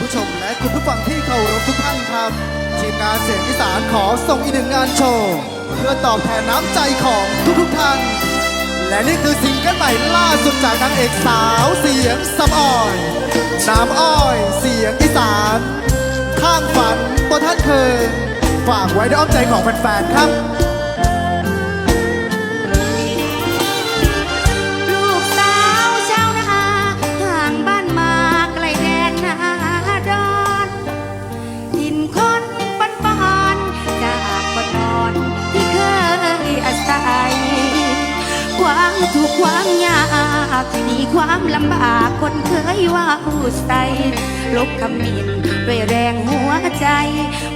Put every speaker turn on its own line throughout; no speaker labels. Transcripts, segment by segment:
ผู้ชมและคุณผู้ฟังที่เคารพทุกท่านครับ ทีมงานเสียงอีสานขอส่งอีกหนึ่งงานโชว์ เพื่อตอบแทนน้ำใจของทุกๆท่าน และนี่คือซิงเกิลใหม่ล่าสุดจากนางเอกสาวเสียงสำอ่อยน้ำอ้อยเสียงอีสาน ข้างฝันบนท่านเคยฝากไว้ด้วยอ้อมใจของแฟนๆครับ
ความลำบากคนเคยว่าผู้ใสลบคำมินด้วยแรงหัวใจ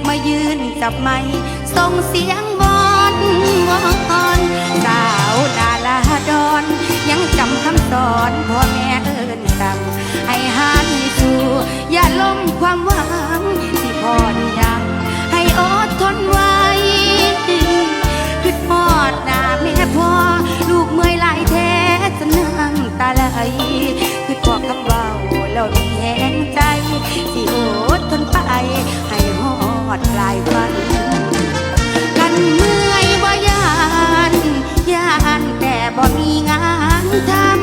มายืนจับไม้ส่งเสียงวอนวอนสาวนาลาดอน ยังจำคำสอนพ่อแม่เอินสั่งให้หา งใจ สิโอดทนไป ให้หอดปลายวันกันเมื่อยบ่ยาน ยานแต่บ่มีงานทำ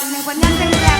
you know,